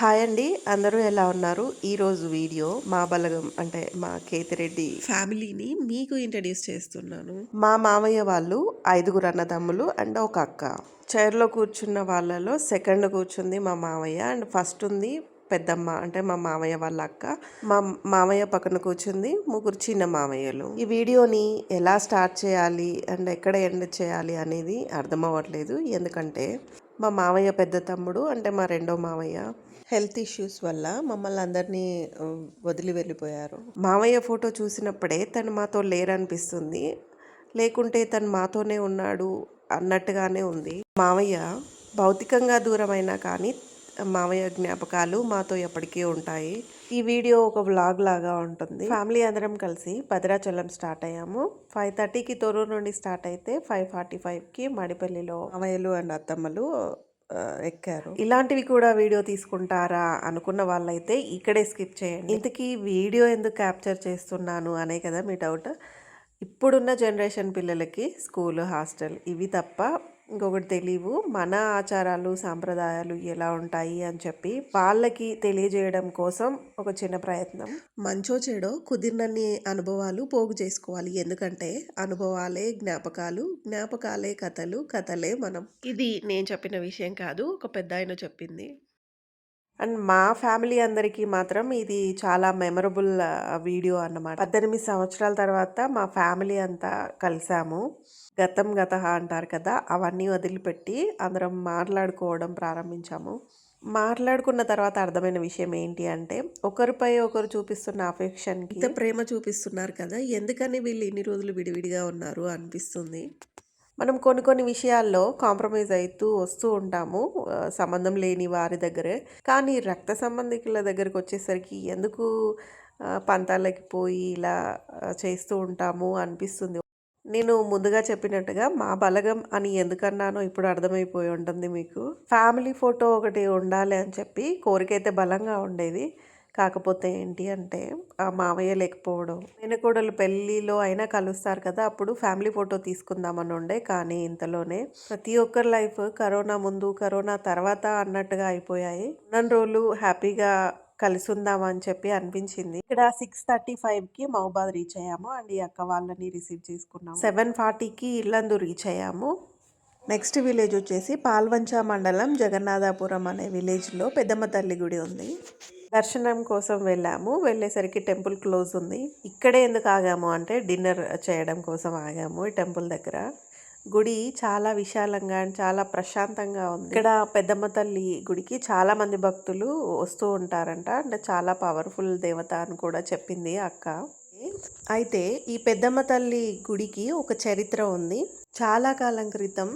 Hi అండి. అందరూ ఎలా ఉన్నారు? ఈరోజు వీడియో మా బలగం అంటే మా కేతిరెడ్డి ఫ్యామిలీని మీకు ఇంట్రడ్యూస్ చేస్తున్నాను. మా మామయ్య వాళ్ళు ఐదుగురు అన్నదమ్ములు అండ్ ఒక అక్క. చైర్లో కూర్చున్న వాళ్ళలో సెకండ్ కూర్చుంది మా మామయ్య అండ్ ఫస్ట్ ఉంది పెద్దమ్మ అంటే మా మామయ్య వాళ్ళ అక్క. మా మామయ్య పక్కన కూర్చుంది ముగ్గురు చిన్న మామయ్యలు. ఈ వీడియోని ఎలా స్టార్ట్ చేయాలి అండ్ ఎక్కడ ఎండ్ చేయాలి అనేది అర్థం అవ్వట్లేదు. ఎందుకంటే మా మామయ్య పెద్ద తమ్ముడు అంటే మా రెండో మామయ్య. హెల్త్ ఇష్యూస్ వల్ల మమ్మల్ని అందరినీ వదిలి వెళ్ళిపోయారు. మామయ్య ఫోటో చూసినప్పుడే తను మాతో లేరనిపిస్తుంది. లేకుంటే తను మాతోనే ఉన్నాడు అన్నట్టుగానే ఉంది. మామయ్య భౌతికంగా దూరమైనా కానీ మామయ్య జ్ఞాపకాలు మాతో ఎప్పటికీ ఉంటాయి. ఈ వీడియో ఒక వ్లాగ్ లాగా ఉంటుంది. ఫ్యామిలీ అందరం కలిసి భద్రాచలం స్టార్ట్ అయ్యాము. ఫైవ్ థర్టీకి తొరూరు నుండి స్టార్ట్ అయితే ఫైవ్ ఫార్టీ ఫైవ్కి మడిపల్లిలో మామయ్యలు అండ్ అత్తమ్మలు ఎక్కారు. ఇలాంటివి కూడా వీడియో తీసుకుంటారా అనుకున్న వాళ్ళైతే ఇక్కడే స్కిప్ చేయండి. ఇంతకీ వీడియో ఎందుకు క్యాప్చర్ చేస్తున్నాను అనే కదా మీ డౌట్. ఇప్పుడున్న జనరేషన్ పిల్లలకి స్కూల్ హాస్టల్ ఇవి తప్ప ఇంకొకటి తెలియవు మన ఆచారాలు సాంప్రదాయాలు ఎలా ఉంటాయి అని చెప్పి వాళ్ళకి తెలియజేయడం కోసం ఒక చిన్న ప్రయత్నం. మంచో చెడో కుదిరినన్ని అనుభవాలు పోగు చేసుకోవాలి. ఎందుకంటే అనుభవాలే జ్ఞాపకాలు జ్ఞాపకాలే కథలు కథలే మనం. ఇది నేను చెప్పిన విషయం కాదు ఒక పెద్ద ఆయన చెప్పింది. అండ్ మా ఫ్యామిలీ అందరికీ మాత్రం ఇది చాలా మెమరబుల్ వీడియో అన్నమాట. పద్దెనిమిది సంవత్సరాల తర్వాత మా ఫ్యామిలీ అంతా కలిసాము. గతం గత అంటారు కదా అవన్నీ వదిలిపెట్టి అందరం మాట్లాడుకోవడం ప్రారంభించాము. మాట్లాడుకున్న తర్వాత అర్థమైన విషయం ఏంటి అంటే ఒకరిపై ఒకరు చూపిస్తున్న అఫెక్షన్కి ఇంత ప్రేమ చూపిస్తున్నారు కదా ఎందుకని వీళ్ళు ఇన్ని రోజులు విడివిడిగా ఉన్నారు అనిపిస్తుంది. మనం కొన్ని కొన్ని విషయాల్లో కాంప్రమైజ్ అవుతూ వస్తూ ఉంటాము సంబంధం లేని వారి దగ్గరే. కానీ రక్త సంబంధికుల దగ్గరికి వచ్చేసరికి ఎందుకు పంతాలకి పోయి ఇలా చేస్తూ ఉంటాము అనిపిస్తుంది. నేను ముందుగా చెప్పినట్టుగా మా బలగం అని ఎందుకన్నానో ఇప్పుడు అర్థమైపోయి ఉంటుంది మీకు. ఫ్యామిలీ ఫోటో ఒకటి ఉండాలి అని చెప్పి కోరికైతే బలంగా ఉండేది. కాకపోతే ఏంటి అంటే ఆ మామయ్య లేకపోవడం. మేనకోడలు పెళ్ళిలో అయినా కలుస్తారు కదా అప్పుడు ఫ్యామిలీ ఫోటో తీసుకుందామని ఉండే. కానీ ఇంతలోనే ప్రతి ఒక్కరి లైఫ్ కరోనా ముందు కరోనా తర్వాత అన్నట్టుగా అయిపోయాయి. ఉన్న రోజులు హ్యాపీగా కలిసి ఉందామని చెప్పి అనిపించింది. ఇక్కడ సిక్స్ థర్టీ ఫైవ్కి మహబాద్ రీచ్ అయ్యాము. అండ్ ఈ అక్క వాళ్ళని రిసీవ్ చేసుకున్నాము. సెవెన్ ఫార్టీకి ఇల్లందు రీచ్ అయ్యాము. నెక్స్ట్ విలేజ్ వచ్చేసి పాల్వంచ మండలం జగన్నాథాపురం అనే విలేజ్లో పెద్దమ్మ తల్లి గుడి ఉంది. దర్శనం కోసం వెళ్ళాము. వెళ్ళేసరికి టెంపుల్ క్లోజ్ ఉంది. ఇక్కడే ఎందుకు ఆగాము అంటే డిన్నర్ చేయడం కోసం ఆగాము ఈ టెంపుల్ దగ్గర. గుడి చాలా విశాలంగా అండ్ చాలా ప్రశాంతంగా ఉంది. ఇక్కడ పెద్దమ్మ తల్లి గుడికి చాలా మంది భక్తులు వస్తూ ఉంటారంట. అంటే చాలా పవర్ఫుల్ దేవత అని కూడా చెప్పింది అక్క. అయితే ఈ పెద్దమ్మ తల్లి గుడికి ఒక చరిత్ర ఉంది. చాలా కాలం క్రితం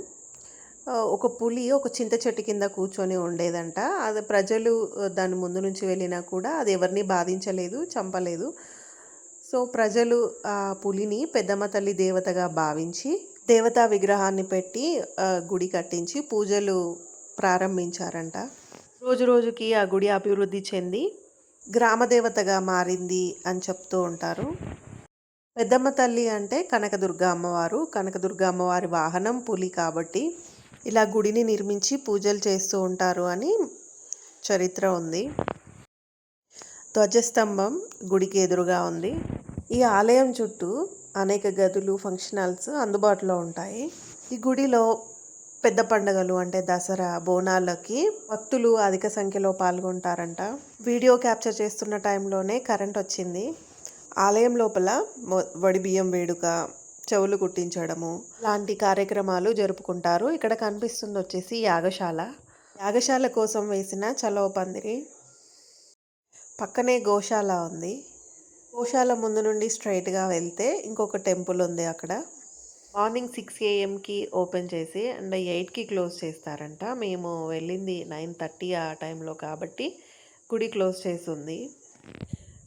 ఒక పులి ఒక చింత చెట్టు కింద కూర్చొని ఉండేదంట. అది ప్రజలు దాని ముందు నుంచి వెళ్ళినా కూడా అది ఎవరిని బాధించలేదు చంపలేదు. సో ప్రజలు ఆ పులిని పెద్దమ్మ తల్లి దేవతగా భావించి దేవతా విగ్రహాన్ని పెట్టి గుడి కట్టించి పూజలు ప్రారంభించారంట. రోజు రోజుకి ఆ గుడి అభివృద్ధి చెంది గ్రామదేవతగా మారింది అని చెప్తూ ఉంటారు. పెద్దమ్మ తల్లి అంటే కనకదుర్గ అమ్మవారు. కనకదుర్గ అమ్మవారి వాహనం పులి కాబట్టి ఇలా గుడిని నిర్మించి పూజలు చేస్తూ ఉంటారు అని చరిత్ర ఉంది. ధ్వజస్తంభం గుడికి ఎదురుగా ఉంది. ఈ ఆలయం చుట్టూ అనేక గదులు ఫంక్షన్ హాల్స్ అందుబాటులో ఉంటాయి. ఈ గుడిలో పెద్ద పండుగలు అంటే దసరా బోనాలకి భక్తులు అధిక సంఖ్యలో పాల్గొంటారంట. వీడియో క్యాప్చర్ చేస్తున్న టైంలోనే కరెంట్ వచ్చింది. ఆలయం లోపల వడి బియ్యం వేడుక చెవులు కుట్టించడము లాంటి కార్యక్రమాలు జరుపుకుంటారు. ఇక్కడ కనిపిస్తుంది వచ్చేసి యాగశాల. యాగశాల కోసం వేసిన చలవ పందిరి. పక్కనే గోశాల ఉంది. గోశాల ముందు నుండి స్ట్రైట్గా వెళ్తే ఇంకొక టెంపుల్ ఉంది అక్కడ. మార్నింగ్ సిక్స్ ఏఎంకి ఓపెన్ చేసి అండ్ ఎయిట్కి క్లోజ్ చేస్తారంట. మేము వెళ్ళింది నైన్ థర్టీ ఆ టైంలో కాబట్టి గుడి క్లోజ్ చేసి ఉంది.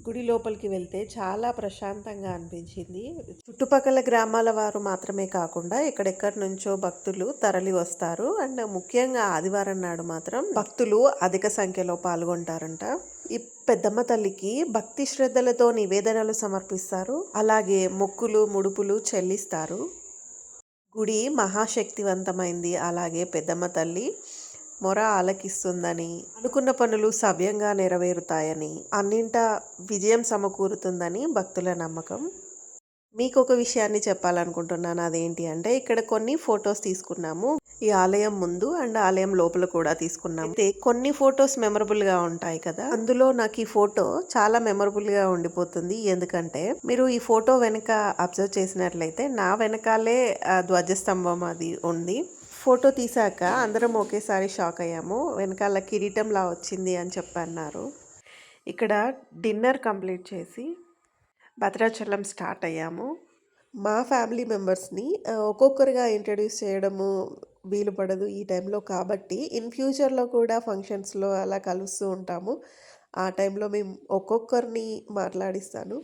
గుడి లోపలికి వెళ్తే చాలా ప్రశాంతంగా అనిపించింది. చుట్టుపక్కల గ్రామాల వారు మాత్రమే కాకుండా ఎక్కడెక్కడి నుంచో భక్తులు తరలి వస్తారు. అండ్ ముఖ్యంగా ఆదివారం నాడు మాత్రం భక్తులు అధిక సంఖ్యలో పాల్గొంటారంట. ఈ పెద్దమ్మ తల్లికి భక్తి శ్రద్ధలతో నివేదనలు సమర్పిస్తారు. అలాగే మొక్కులు ముడుపులు చెల్లిస్తారు. గుడి మహాశక్తివంతమైంది. అలాగే పెద్దమ్మ తల్లి మొర ఆలకిస్తుందని అనుకున్న పనులు సవ్యంగా నెరవేరుతాయని అన్నింటా విజయం సమకూరుతుందని భక్తుల నమ్మకం. మీకు ఒక విషయాన్ని చెప్పాలనుకుంటున్నాను. అదేంటి అంటే ఇక్కడ కొన్ని ఫొటోస్ తీసుకున్నాము. ఈ ఆలయం ముందు అండ్ ఆలయం లోపల కూడా తీసుకున్నాము. అయితే కొన్ని ఫొటోస్ మెమరబుల్గా ఉంటాయి కదా అందులో నాకు ఈ ఫోటో చాలా మెమరబుల్గా ఉండిపోతుంది. ఎందుకంటే మీరు ఈ ఫోటో వెనక అబ్జర్వ్ చేసినట్లయితే నా వెనకాలే ధ్వజస్తంభం అది ఉంది. ఫోటో తీసాక అందరం ఒకేసారి షాక్ అయ్యాము. వెనకాల కిరీటంలా వచ్చింది అని చెప్పన్నారు ఇక్కడ డిన్నర్ కంప్లీట్ చేసి భద్రాచలం స్టార్ట్ అయ్యాము. మా ఫ్యామిలీ మెంబర్స్ని ఒక్కొక్కరిగా ఒక్కొక్కరుగా ఇంట్రడ్యూస్ చేయడము వీలు పడదు ఈ టైంలో కాబట్టి ఇన్ ఫ్యూచర్లో కూడా ఫంక్షన్స్లో అలా కలుస్తూ ఉంటాము. ఆ టైంలో మేము ఒక్కొక్కరిని మాట్లాడిస్తాను.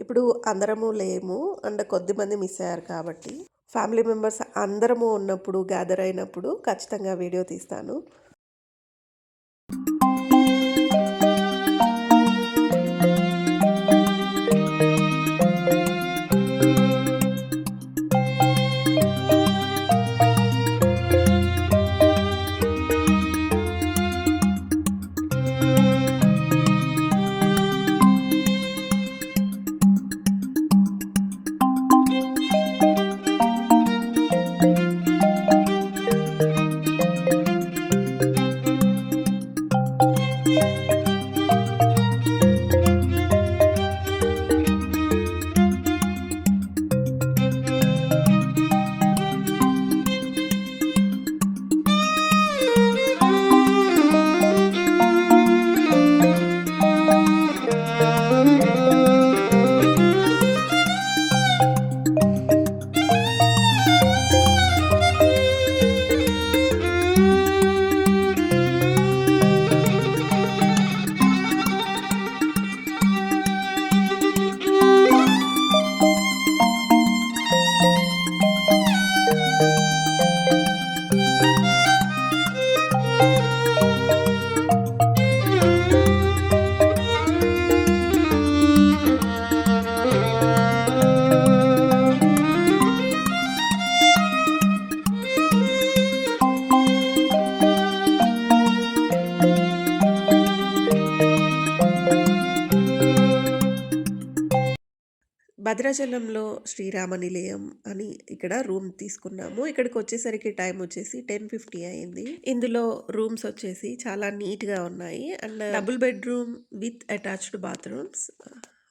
ఇప్పుడు అందరము లేము. అండ్ కొద్దిమంది మిస్ అయ్యారు కాబట్టి. ఫ్యామిలీ మెంబర్స్ అందరము ఉన్నప్పుడు గ్యాదర్ అయినప్పుడు ఖచ్చితంగా వీడియో తీస్తాను. భద్రాచలంలో శ్రీరామ నిలయం అని ఇక్కడ రూమ్ తీసుకున్నాము. ఇక్కడికి వచ్చేసరికి టైం వచ్చేసి టెన్ ఫిఫ్టీ అయింది. ఇందులో రూమ్స్ వచ్చేసి చాలా నీట్గా ఉన్నాయి. And double bedroom with attached bathrooms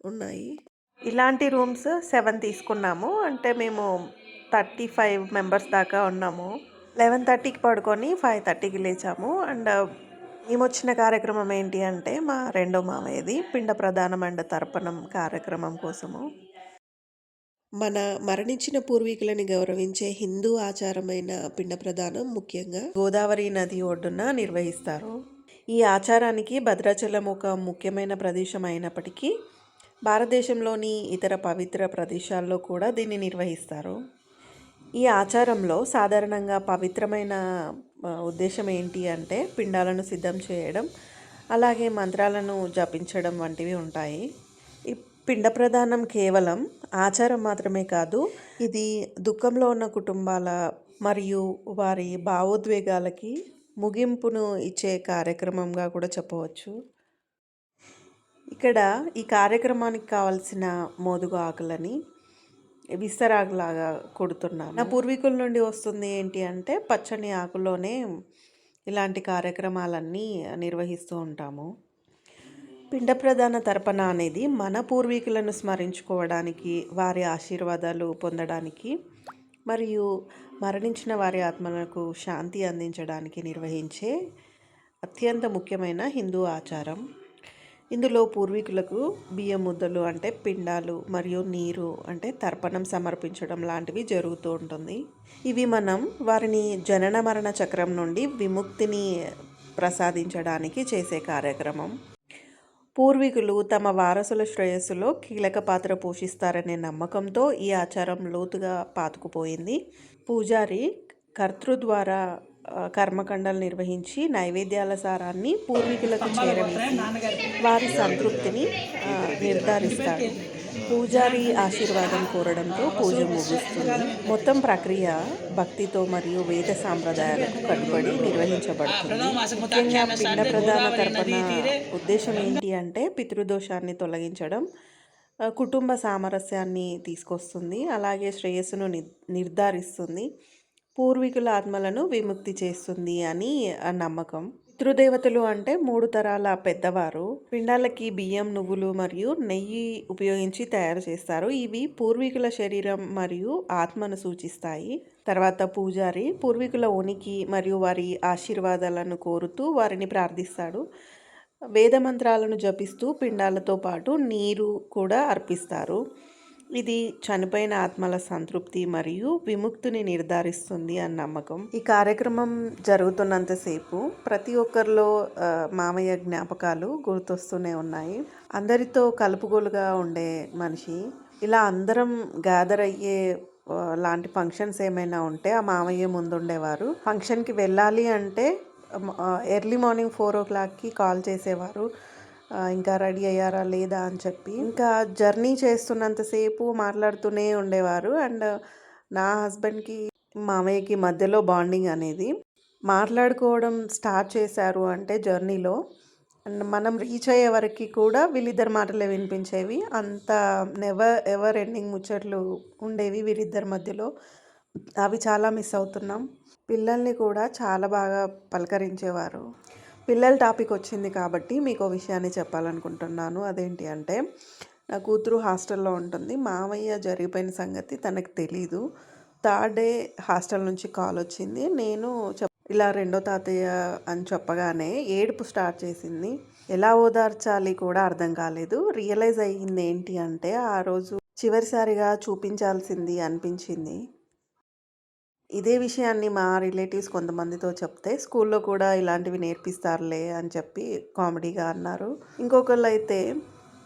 ఉన్నాయి. ఇలాంటి రూమ్స్ సెవెన్ తీసుకున్నాము. అంటే మేము థర్టీ ఫైవ్ మెంబర్స్ దాకా ఉన్నాము. లెవెన్ థర్టీకి పడుకొని ఫైవ్ థర్టీకి లేచాము. అండ్ మేము వచ్చిన కార్యక్రమం ఏంటి అంటే మా రెండో మామయ్యది పిండ ప్రధానం అండ్ తర్పణం కార్యక్రమం కోసము. మన మరణించిన పూర్వీకులని గౌరవించే హిందూ ఆచారమైన పిండ ప్రదానం ముఖ్యంగా గోదావరి నది ఒడ్డున నిర్వహిస్తారు. ఈ ఆచారానికి భద్రాచలం ఒక ముఖ్యమైన ప్రదేశం అయినప్పటికీ భారతదేశంలోని ఇతర పవిత్ర ప్రదేశాల్లో కూడా దీన్ని నిర్వహిస్తారు. ఈ ఆచారంలో సాధారణంగా పవిత్రమైన ఉద్దేశం ఏంటి అంటే పిండాలను సిద్ధం చేయడం అలాగే మంత్రాలను జపించడం వంటివి ఉంటాయి. పిండ ప్రదానం కేవలం ఆచారం మాత్రమే కాదు ఇది దుఃఖంలో ఉన్న కుటుంబాల మరియు వారి భావోద్వేగాలకి ముగింపును ఇచ్చే కార్యక్రమంగా కూడా చెప్పవచ్చు. ఇక్కడ ఈ కార్యక్రమానికి కావాల్సిన మోదుగు ఆకులని విస్తరాకులాగా కొడుతున్నాను. నా పూర్వీకుల నుండి వస్తుంది ఏంటి అంటే పచ్చని ఆకులోనే ఇలాంటి కార్యక్రమాలన్నీ నిర్వహిస్తూ ఉంటాము. పిండ ప్రధాన తర్పణ అనేది మన పూర్వీకులను స్మరించుకోవడానికి వారి ఆశీర్వాదాలు పొందడానికి మరియు మరణించిన వారి ఆత్మలకు శాంతి అందించడానికి నిర్వహించే అత్యంత ముఖ్యమైన హిందూ ఆచారం. ఇందులో పూర్వీకులకు బియ్యం ముద్దలు అంటే పిండాలు మరియు నీరు అంటే తర్పణం సమర్పించడం లాంటివి జరుగుతూ ఉంటుంది. ఇవి మనం వారిని జనన మరణ చక్రం నుండి విముక్తిని ప్రసాదించడానికి చేసే కార్యక్రమం. పూర్వీకులు తమ వారసుల శ్రేయస్సులో కీలక పాత్ర పోషిస్తారనే నమ్మకంతో ఈ ఆచారం లోతుగా పాతుకుపోయింది. పూజారి కర్తృ ద్వారా కర్మకండలు నిర్వహించి నైవేద్యాల సారాన్ని పూర్వీకులకు చేరవేసి వారి సంతృప్తిని నిర్ధారిస్తారు. పూజారి ఆశీర్వాదం కోరడంతో పూజ ముగుస్తుంది. మొత్తం ప్రక్రియ భక్తితో మరియు వేద సాంప్రదాయాలకు కట్టుబడి నిర్వహించబడుతుంది. ముఖ్యంగా పిండ ప్రధాన తర్పణ ఉద్దేశం ఏంటి అంటే పితృదోషాన్ని తొలగించడం కుటుంబ సామరస్యాన్ని తీసుకొస్తుంది అలాగే శ్రేయస్సును ని నిర్ధారిస్తుంది పూర్వీకుల ఆత్మలను విముక్తి చేస్తుంది అని నమ్మకం. పితృదేవతలు అంటే మూడు తరాల పెద్దవారు. పిండాలకి బియ్యం నువ్వులు మరియు నెయ్యి ఉపయోగించి తయారు చేస్తారు. ఇవి పూర్వీకుల శరీరం మరియు ఆత్మను సూచిస్తాయి. తర్వాత పూజారి పూర్వీకుల ఉనికి మరియు వారి ఆశీర్వాదాలను కోరుతూ వారిని ప్రార్థిస్తాడు. వేద మంత్రాలను జపిస్తూ పిండాలతో పాటు నీరు కూడా అర్పిస్తారు. ఇది చనిపోయిన ఆత్మల సంతృప్తి మరియు విముక్తిని నిర్ధారిస్తుంది అని నమ్మకం. ఈ కార్యక్రమం జరుగుతున్నంతసేపు ప్రతి ఒక్కరిలో మామయ్య జ్ఞాపకాలు గుర్తొస్తూనే ఉన్నాయి. అందరితో కలుపుగోలుగా ఉండే మనిషి ఇలా అందరం గ్యాదర్ అయ్యే లాంటి ఫంక్షన్స్ ఏమైనా ఉంటే ఆ మామయ్య ముందుండేవారు. ఫంక్షన్కి వెళ్ళాలి అంటే ఎర్లీ మార్నింగ్ ఫోర్ ఓ క్లాక్కి కాల్ చేసేవారు. ఇంకా రెడీ అయ్యారా లేదా అని చెప్పి. ఇంకా జర్నీ చేస్తున్నంతసేపు మాట్లాడుతూనే ఉండేవారు. అండ్ నా హస్బెండ్కి మామయ్యకి మధ్యలో బాండింగ్ అనేది. మాట్లాడుకోవడం స్టార్ట్ చేశారు అంటే జర్నీలో. అండ్ మనం రీచ్ అయ్యే వరకు కూడా వీళ్ళిద్దరి మాటలే వినిపించేవి. అంత నెవర్ ఎవర్ ఎండింగ్ ముచ్చట్లు ఉండేవి వీరిద్దరి మధ్యలో. అవి చాలా మిస్ అవుతున్నాం. పిల్లల్ని కూడా చాలా బాగా పలకరించేవారు. పిల్లల టాపిక్ వచ్చింది కాబట్టి మీకు విషయాన్ని చెప్పాలనుకుంటున్నాను. అదేంటి అంటే నా కూతురు హాస్టల్లో ఉంటుంది. మామయ్య జరిగిపోయిన సంగతి తనకు తెలీదు. థర్డ్ డే హాస్టల్ నుంచి కాల్ వచ్చింది. నేను ఇలా రెండో తాతయ్య అని చెప్పగానే ఏడుపు స్టార్ట్ చేసింది. ఎలా ఓదార్చాలి కూడా అర్థం కాలేదు. రియలైజ్ అయ్యింది ఏంటి అంటే ఆ రోజు చివరిసారిగా చూపించాల్సింది అనిపించింది. ఇదే విషయాన్ని మా రిలేటివ్స్ కొంతమందితో చెప్తే స్కూల్లో కూడా ఇలాంటివి నేర్పిస్తారులే అని చెప్పి కామెడీగా అన్నారు. ఇంకొకళ్ళు అయితే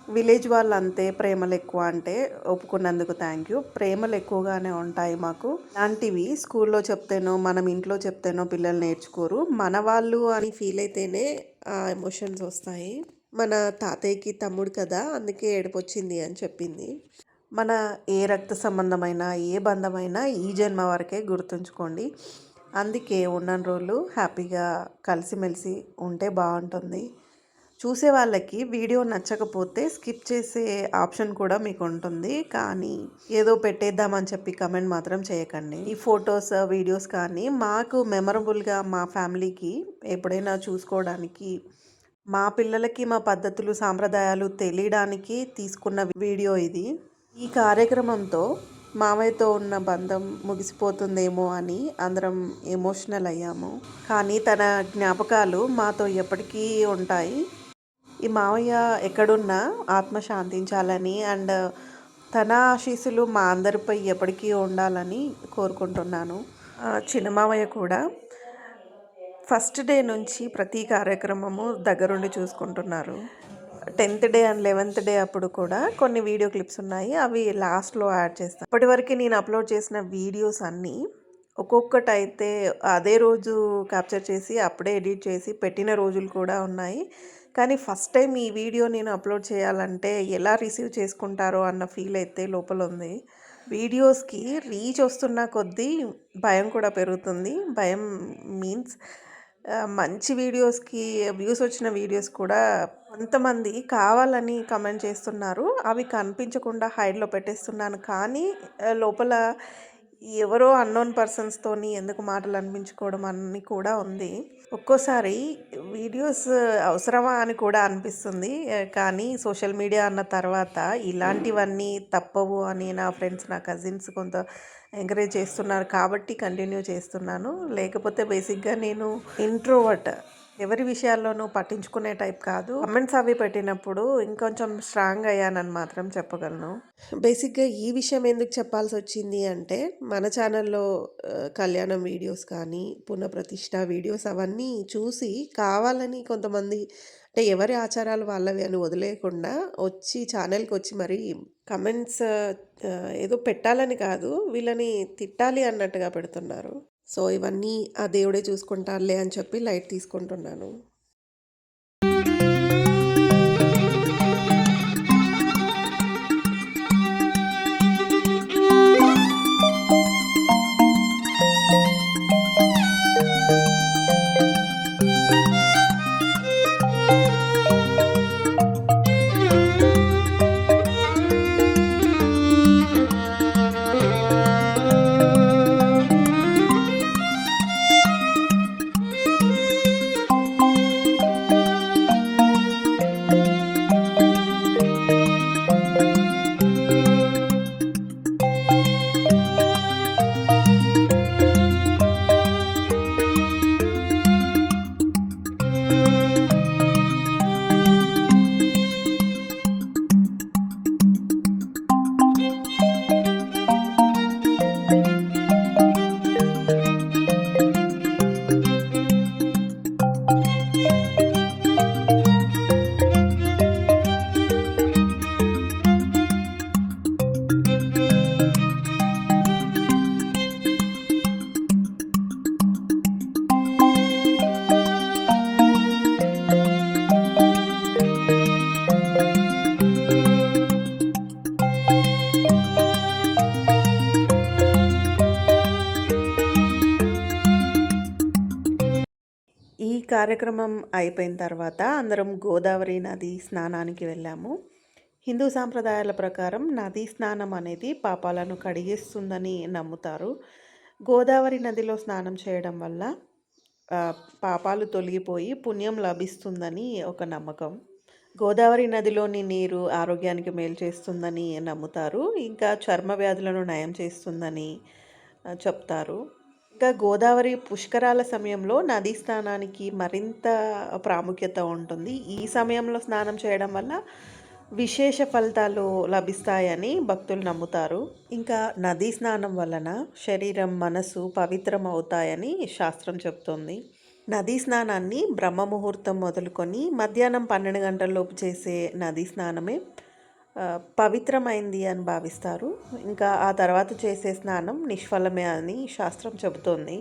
విలేజ్ వాళ్ళు అంతే ప్రేమలు ఎక్కువ అంటే ఒప్పుకున్నందుకు థ్యాంక్ యూ ప్రేమలు ఎక్కువగానే ఉంటాయి మాకు. లాంటివి స్కూల్లో చెప్తేనో మనం ఇంట్లో చెప్తేనో పిల్లలు నేర్చుకోరు. మన వాళ్ళు అని ఫీల్ అయితేనే ఆ ఎమోషన్స్ వస్తాయి. మన తాతయ్యకి తమ్ముడు కదా అందుకే ఏడుపు వచ్చింది అని చెప్పింది. మన ఏ రక్త సంబంధమైన ఏ బంధమైనా ఈ జన్మ వరకే గుర్తుంచుకోండి. అందుకే ఉన్న రోజులు హ్యాపీగా కలిసిమెలిసి ఉంటే బాగుంటుంది. చూసే వాళ్ళకి వీడియో నచ్చకపోతే స్కిప్ చేసే ఆప్షన్ కూడా మీకు ఉంటుంది కానీ ఏదో పెట్టేద్దామని చెప్పి కమెంట్ మాత్రం చేయకండి. ఈ ఫొటోస్ వీడియోస్ కానీ మాకు మెమరబుల్గా మా ఫ్యామిలీకి ఎప్పుడైనా చూసుకోవడానికి మా పిల్లలకి మా పద్ధతులు సాంప్రదాయాలు తెలియడానికి తీసుకున్న వీడియో ఇది. ఈ కార్యక్రమంతో మామయ్యతో ఉన్న బంధం ముగిసిపోతుందేమో అని అందరం ఎమోషనల్ అయ్యాము. కానీ తన జ్ఞాపకాలు మాతో ఎప్పటికీ ఉంటాయి. ఈ మామయ్య ఎక్కడున్నా ఆత్మ శాంతించాలని అండ్ తన ఆశీస్సులు మా అందరిపై ఎప్పటికీ ఉండాలని కోరుకుంటున్నాను. చిన్న మామయ్య కూడా ఫస్ట్ డే నుంచి ప్రతి కార్యక్రమము దగ్గరుండి చూసుకుంటున్నారు. Tenth day and eleventh day అప్పుడు కూడా కొన్ని వీడియో క్లిప్స్ ఉన్నాయి. అవి లాస్ట్లో యాడ్ చేస్తాను. ఇప్పటివరకు నేను అప్లోడ్ చేసిన వీడియోస్ అన్నీ ఒక్కొక్కటి అయితే అదే రోజు క్యాప్చర్ చేసి అప్పుడే ఎడిట్ చేసి పెట్టిన రోజులు కూడా ఉన్నాయి. కానీ ఫస్ట్ టైం ఈ వీడియో నేను అప్లోడ్ చేయాలంటే ఎలా రిసీవ్ చేసుకుంటారో అన్న ఫీల్ అయితే లోపల ఉంది. వీడియోస్కి రీచ్ వస్తున్న కొద్దీ భయం కూడా పెరుగుతుంది. భయం మీన్స్ మంచి వీడియోస్కి వ్యూస్ వచ్చిన వీడియోస్ కూడా కొంతమంది కావాలని కమెంట్ చేస్తున్నారు. అవి కనిపించకుండా హైడ్లో పెట్టేస్తున్నాను. కానీ లోపల ఎవరో అన్నోన్ పర్సన్స్తోని ఎందుకు మాటలు అనిపించుకోవడం అని కూడా ఉంది. ఒక్కోసారి వీడియోస్ అవసరమా అని కూడా అనిపిస్తుంది. కానీ సోషల్ మీడియా అన్న తర్వాత ఇలాంటివన్నీ తప్పవు అని నా ఫ్రెండ్స్ నా కజిన్స్ కొంత ఎంకరేజ్ చేస్తున్నారు కాబట్టి కంటిన్యూ చేస్తున్నాను. లేకపోతే బేసిక్గా నేను ఇంట్రోవర్ట్ ఎవరి విషయాల్లోనూ పట్టించుకునే టైప్ కాదు. కమెంట్స్ అవి పెట్టినప్పుడు ఇంకొంచెం స్ట్రాంగ్ అయ్యానని మాత్రం చెప్పగలను. బేసిక్గా ఈ విషయం ఎందుకు చెప్పాల్సి వచ్చింది అంటే మన ఛానల్లో కళ్యాణం వీడియోస్ కానీ పునఃప్రతిష్ఠ వీడియోస్ అవన్నీ చూసి కావాలని కొంతమంది అంటే ఎవరి ఆచారాలు వాళ్ళవి అని వదిలేయకుండా వచ్చి ఛానల్కి వచ్చి మరి కమెంట్స్ ఏదో పెట్టాలని కాదు వీళ్ళని తిట్టాలి అన్నట్టుగా పెడుతున్నారు. సో ఇవన్నీ ఆ దేవుడే చూసుకుంటారులే అని చెప్పి లైట్ తీసుకుంటున్నాను. కార్యక్రమం అయిపోయిన తర్వాత అందరం గోదావరి నది స్నానానికి వెళ్ళాము. హిందూ సాంప్రదాయాల ప్రకారం నదీ స్నానం అనేది పాపాలను కడిగిస్తుందని నమ్ముతారు. గోదావరి నదిలో స్నానం చేయడం వల్ల పాపాలు తొలగిపోయి పుణ్యం లభిస్తుందని ఒక నమ్మకం. గోదావరి నదిలోని నీరు ఆరోగ్యానికి మేలు చేస్తుందని నమ్ముతారు. ఇంకా చర్మ వ్యాధులను నయం చేస్తుందని చెప్తారు. ఇంకా గోదావరి పుష్కరాల సమయంలో నదీ స్నానానికి మరింత ప్రాముఖ్యత ఉంటుంది. ఈ సమయంలో స్నానం చేయడం వల్ల విశేష ఫలితాలు లభిస్తాయని భక్తులు నమ్ముతారు. ఇంకా నదీ స్నానం వలన శరీరం మనసు పవిత్రం అవుతాయని శాస్త్రం చెప్తుంది నదీ స్నానాన్ని బ్రహ్మ ముహూర్తం మొదలుకొని మధ్యాహ్నం పన్నెండు గంటలలోపు చేసే నదీ స్నానమే పవిత్రమైంది అని భావిస్తారు. ఇంకా ఆ తర్వాత చేసే స్నానం నిష్ఫలమే అని శాస్త్రం చెబుతోంది.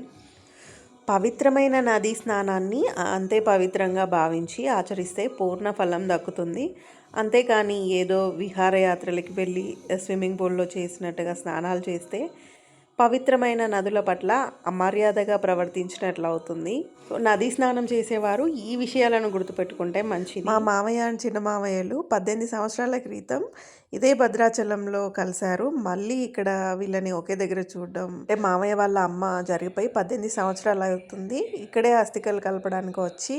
పవిత్రమైన నదీ స్నానాన్ని అంతే పవిత్రంగా భావించి ఆచరిస్తే పూర్ణ ఫలం దక్కుతుంది. అంతేకాని ఏదో విహారయాత్రలకి వెళ్ళి స్విమ్మింగ్ పూల్లో చేసినట్టుగా స్నానాలు చేస్తే పవిత్రమైన నదుల పట్ల అమర్యాదగా ప్రవర్తించినట్లు అవుతుంది నదీ స్నానం చేసేవారు ఈ విషయాలను గుర్తుపెట్టుకుంటే మంచిది. మా మామయ్య అండ్ చిన్న మామయ్యలు పద్దెనిమిది సంవత్సరాల క్రితం ఇదే భద్రాచలంలో కలిశారు. మళ్ళీ ఇక్కడ వీళ్ళని ఒకే దగ్గర చూడడం అంటే మామయ్య వాళ్ళ అమ్మ జరిగిపోయి పద్దెనిమిది సంవత్సరాలు అవుతుంది. ఇక్కడే అస్థికలు కలపడానికి వచ్చి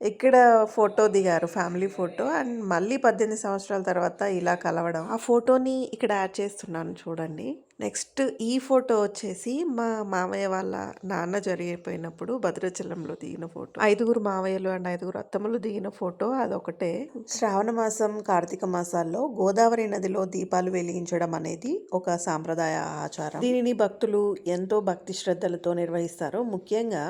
ఇక్కడ ఫోటో దిగారు ఫ్యామిలీ ఫోటో. అండ్ మళ్ళీ పద్దెనిమిది సంవత్సరాల తర్వాత ఇలా కలవడం. ఆ ఫోటోని ఇక్కడ యాడ్ చేస్తున్నాను చూడండి. నెక్స్ట్ ఈ ఫోటో వచ్చేసి మా మామయ్య వాళ్ళ నాన్న జరిగిపోయినప్పుడు భద్రాచలంలో దిగిన ఫోటో. ఐదుగురు మావయ్యలు అండ్ ఐదుగురు అత్తమ్మలు దిగిన ఫోటో అదొకటే. శ్రావణ మాసం కార్తీక మాసాల్లో గోదావరి నదిలో దీపాలు వెలిగించడం అనేది ఒక సాంప్రదాయ ఆచారం. దీనిని భక్తులు ఎంతో భక్తి శ్రద్ధలతో నిర్వహిస్తారు. ముఖ్యంగా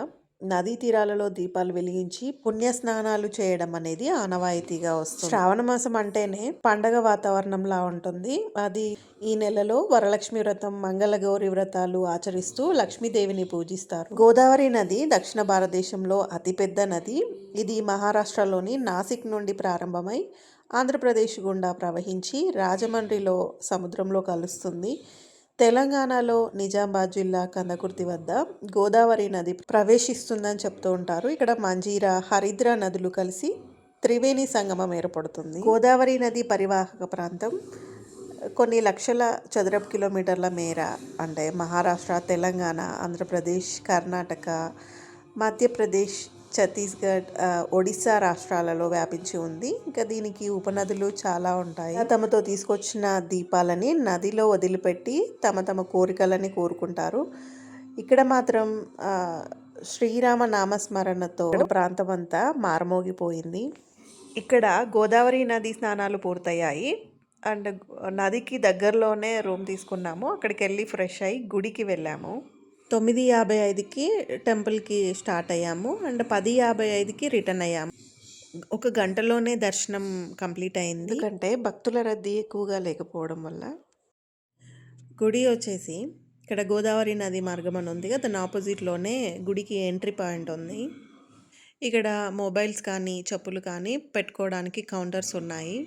నదీ తీరాలలో దీపాలు వెలిగించి పుణ్య స్నానాలు చేయడం అనేది ఆనవాయితీగా వస్తుంది. శ్రావణ మాసం అంటేనే పండగ వాతావరణంలా ఉంటుంది. అది ఈ నెలలో వరలక్ష్మి వ్రతం మంగళ గౌరి వ్రతాలు ఆచరిస్తూ లక్ష్మీదేవిని పూజిస్తారు. గోదావరి నది దక్షిణ భారతదేశంలో అతిపెద్ద నది. ఇది మహారాష్ట్రలోని నాసిక్ నుండి ప్రారంభమై ఆంధ్రప్రదేశ్ గుండా ప్రవహించి రాజమండ్రిలో సముద్రంలో కలుస్తుంది. తెలంగాణలో నిజామాబాద్ జిల్లా కందకుర్తి వద్ద గోదావరి నది ప్రవేశిస్తుందని చెప్తూ ఉంటారు. ఇక్కడ మంజీరా హరిద్ర నదులు కలిసి త్రివేణి సంగమం ఏర్పడుతుంది. గోదావరి నది పరివాహక ప్రాంతం కొన్ని లక్షల చదరపు కిలోమీటర్ల మేర అంటే మహారాష్ట్ర తెలంగాణ ఆంధ్రప్రదేశ్ కర్ణాటక మధ్యప్రదేశ్ ఛత్తీస్గఢ్ ఒడిస్సా ఒడిశా రాష్ట్రాలలో వ్యాపించి ఉంది. ఇంకా దీనికి ఉపనదులు చాలా ఉంటాయి. తమతో తీసుకొచ్చిన దీపాలని నదిలో వదిలిపెట్టి తమ తమ కోరికలని కోరుకుంటారు. ఇక్కడ మాత్రం శ్రీరామ నామస్మరణతో ప్రాంతం అంతా మారుమోగిపోయింది. ఇక్కడ గోదావరి నది స్నానాలు పూర్తయ్యాయి. అండ్ నదికి దగ్గరలోనే రూమ్ తీసుకున్నాము. అక్కడికి వెళ్ళి ఫ్రెష్ అయ్యి గుడికి వెళ్ళాము. తొమ్మిది యాభై ఐదుకి టెంపుల్కి స్టార్ట్ అయ్యాము. అండ్ పది యాభై ఐదుకి రిటర్న్ అయ్యాము. ఒక గంటలోనే దర్శనం కంప్లీట్ అయింది. ఎందుకంటే భక్తుల రద్దీ ఎక్కువగా లేకపోవడం వల్ల. గుడి వచ్చేసి ఇక్కడ గోదావరి నది మార్గం అని ఉంది దాని ఆపోజిట్లోనే గుడికి ఎంట్రీ పాయింట్ ఉంది. ఇక్కడ మొబైల్స్ కానీ చెప్పులు కానీ పెట్టుకోవడానికి కౌంటర్స్ ఉన్నాయి.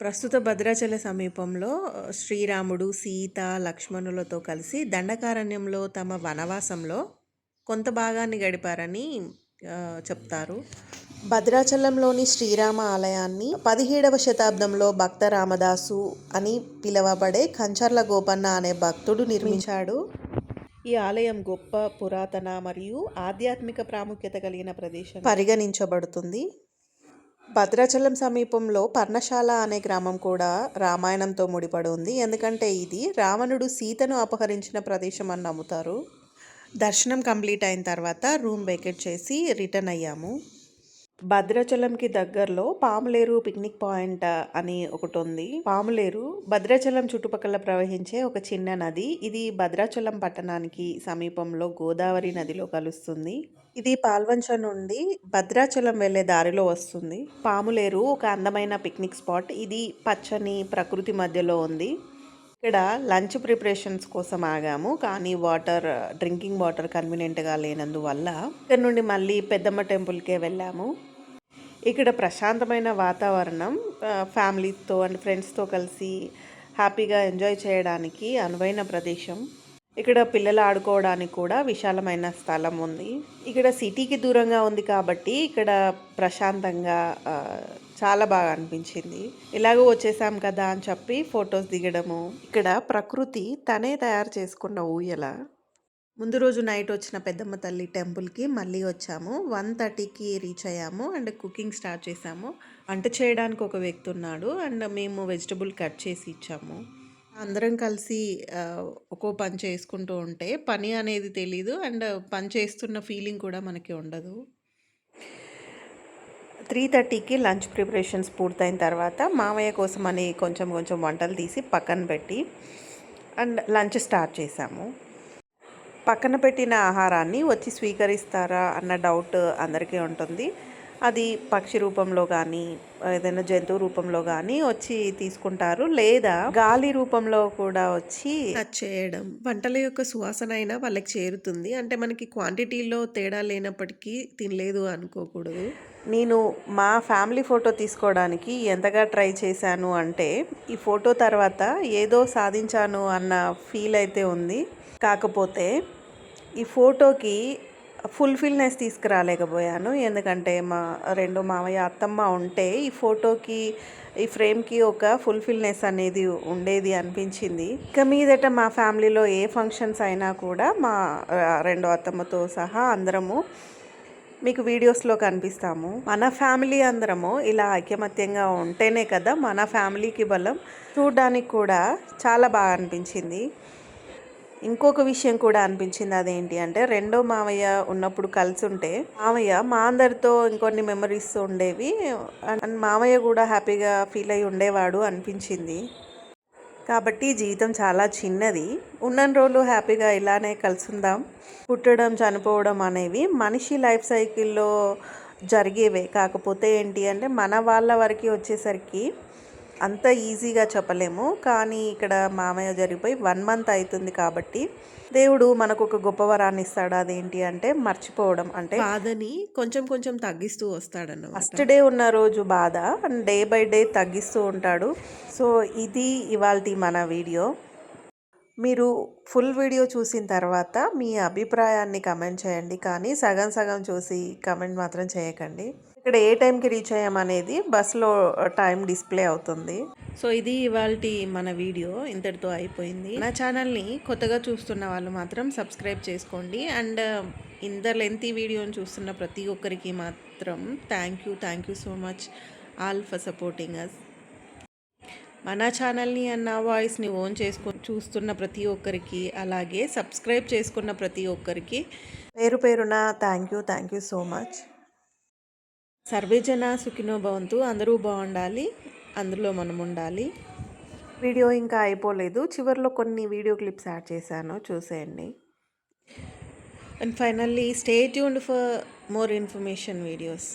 ప్రస్తుత భద్రాచల సమీపంలో శ్రీరాముడు సీత లక్ష్మణులతో కలిసి దండకారణ్యంలో తమ వనవాసంలో కొంత భాగాన్ని గడిపారని చెప్తారు. భద్రాచలంలోని శ్రీరామ ఆలయాన్ని పదిహేడవ శతాబ్దంలో భక్త రామదాసు అని పిలువబడే కంచర్ల గోపన్న అనే భక్తుడు నిర్మించాడు. ఈ ఆలయం గొప్ప పురాతన మరియు ఆధ్యాత్మిక ప్రాముఖ్యత కలిగిన ప్రదేశం. పరిగణించబడుతుంది. భద్రాచలం సమీపంలో పర్ణశాల అనే గ్రామం కూడా రామాయణంతో ముడిపడి ఉంది ఎందుకంటే ఇది రావణుడు సీతను అపహరించిన ప్రదేశం అని నమ్ముతారు. దర్శనం కంప్లీట్ అయిన తర్వాత రూమ్ వెకేట్ చేసి రిటర్న్ అయ్యాము. భద్రాచలంకి దగ్గరలో పాములేరు పిక్నిక్ పాయింట్ అని ఒకటి ఉంది పాములేరు భద్రాచలం చుట్టుపక్కల ప్రవహించే ఒక చిన్న నది. ఇది భద్రాచలం పట్టణానికి సమీపంలో గోదావరి నదిలో కలుస్తుంది. ఇది పాల్వంచ నుండి భద్రాచలం వెళ్ళే దారిలో వస్తుంది. పాములేరు ఒక అందమైన పిక్నిక్ స్పాట్. ఇది పచ్చని ప్రకృతి మధ్యలో ఉంది. ఇక్కడ లంచ్ ప్రిపరేషన్స్ కోసం ఆగాము. కానీ వాటర్ డ్రింకింగ్ వాటర్ కన్వీనియంట్గా లేనందువల్ల ఇక్కడ నుండి మళ్ళీ పెద్దమ్మ టెంపుల్కే వెళ్ళాము. ఇక్కడ ప్రశాంతమైన వాతావరణం ఫ్యామిలీతో అండ్ ఫ్రెండ్స్తో కలిసి హ్యాపీగా ఎంజాయ్ చేయడానికి అనువైన ప్రదేశం. ఇక్కడ పిల్లలు ఆడుకోవడానికి కూడా విశాలమైన స్థలం ఉంది. ఇక్కడ సిటీకి దూరంగా ఉంది కాబట్టి ఇక్కడ ప్రశాంతంగా చాలా బాగా అనిపించింది. ఇలాగో వచ్చేసాం కదా అని చెప్పి ఫొటోస్ దిగడము. ఇక్కడ ప్రకృతి తనే తయారు చేసుకున్న ఊయల. ముందు రోజు నైట్ వచ్చిన పెద్దమ్మ తల్లి టెంపుల్కి మళ్ళీ వచ్చాము. వన్ థర్టీకి రీచ్ అయ్యాము అండ్ కుకింగ్ స్టార్ట్ చేసాము. వంట చేయడానికి ఒక వ్యక్తి ఉన్నాడు అండ్ మేము వెజిటబుల్ కట్ చేసి ఇచ్చాము. అందరం కలిసి ఒక్కో పని చేసుకుంటూ ఉంటే పని అనేది తెలీదు అండ్ పని చేస్తున్న ఫీలింగ్ కూడా మనకి ఉండదు. త్రీ థర్టీకి లంచ్ ప్రిపరేషన్స్ పూర్తయిన తర్వాత మామయ్య కోసం అని కొంచెం కొంచెం వంటలు తీసి పక్కన పెట్టి అండ్ లంచ్ స్టార్ట్ చేసాము. పక్కన పెట్టిన ఆహారాన్ని వచ్చి స్వీకరిస్తారా అన్న డౌట్ అందరికీ ఉంటుంది. అది పక్షి రూపంలో కానీ ఏదైనా జంతువు రూపంలో కానీ వచ్చి తీసుకుంటారు. లేదా గాలి రూపంలో కూడా వచ్చి టచ్ చేయడం వంటల యొక్క సువాసన అయినా వాళ్ళకి చేరుతుంది. అంటే మనకి క్వాంటిటీలో తేడా లేనప్పటికీ తినలేదు అనుకోకూడదు. నేను మా ఫ్యామిలీ ఫోటో తీసుకోవడానికి ఎంతగా ట్రై చేశాను అంటే ఈ ఫోటో తర్వాత ఏదో సాధించాను అన్న ఫీల్ అయితే ఉంది. కాకపోతే ఈ ఫోటోకి ఫుల్ఫిల్నెస్ తీసుకురాలేకపోయాను. ఎందుకంటే మా రెండు మామయ్య అత్తమ్మ ఉంటే ఈ ఫోటోకి ఈ ఫ్రేమ్కి ఒక ఫుల్ఫిల్నెస్ అనేది ఉండేది అనిపించింది. ఇక మీదట మా ఫ్యామిలీలో ఏ ఫంక్షన్స్ అయినా కూడా మా రెండో అత్తమ్మతో సహా అందరము మీకు వీడియోస్లో కనిపిస్తాము. మన ఫ్యామిలీ అందరము ఇలా ఐకమత్యంగా ఉంటేనే కదా మన ఫ్యామిలీకి బలం. చూడడానికి కూడా చాలా బాగా అనిపించింది. ఇంకొక విషయం కూడా అనిపించింది అదేంటి అంటే రెండో మావయ్య ఉన్నప్పుడు కలిసి ఉంటే మావయ్య మా అందరితో ఇంకొన్ని మెమరీస్ ఉండేవి. అండ్ మామయ్య కూడా హ్యాపీగా ఫీల్ అయి ఉండేవాడు అనిపించింది. కాబట్టి జీవితం చాలా చిన్నది. ఉన్న రోజులు హ్యాపీగా ఇలానే కలిసి పుట్టడం చనిపోవడం అనేవి మనిషి లైఫ్ సైకిల్లో జరిగేవే. కాకపోతే ఏంటి అంటే మన వాళ్ళ వరకు వచ్చేసరికి అంత ఈజీగా చెప్పలేము. కానీ ఇక్కడ మామయ్య జరిగిపోయి వన్ మంత్ అవుతుంది కాబట్టి దేవుడు మనకు ఒక గొప్ప వరాన్ని ఇస్తాడు? అదేంటి అంటే మర్చిపోవడం. అంటే బాధని కొంచెం కొంచెం తగ్గిస్తూ వస్తాడన్న ఫస్ట్ డే ఉన్న రోజు బాధ. అండ్ డే బై డే తగ్గిస్తూ ఉంటాడు. సో ఇది ఇవాళ మన వీడియో. మీరు ఫుల్ వీడియో చూసిన తర్వాత మీ అభిప్రాయాన్ని కమెంట్ చేయండి. కానీ సగం సగం చూసి కమెంట్ మాత్రం చేయకండి. ఇక్కడ ఏ టైంకి రీచ్ అయ్యామనేది బస్సులో టైం డిస్ప్లే అవుతుంది. సో ఇది ఇవాళ మన వీడియో. ఇంతటితో అయిపోయింది. నా ఛానల్ని కొత్తగా చూస్తున్న వాళ్ళు మాత్రం సబ్స్క్రైబ్ చేసుకోండి. అండ్ ఇంత లెంతీ వీడియోని చూస్తున్న ప్రతి ఒక్కరికి మాత్రం thank you thank you so much all for supporting us మన ఛానల్ని అన్న వాయిస్ని ఓన్ చేసుకొని చూస్తున్న ప్రతి ఒక్కరికి అలాగే సబ్స్క్రైబ్ చేసుకున్న ప్రతి ఒక్కరికి. పేరు పేరున thank you thank you so much సర్వేజన సుఖినో భవంతు. అందరూ బాగుండాలి. అందులో మనం ఉండాలి. వీడియో ఇంకా అయిపోలేదు. చివరిలో కొన్ని వీడియో క్లిప్స్ యాడ్ చేశాను. చూసేయండి. And finally stay tuned for more information videos.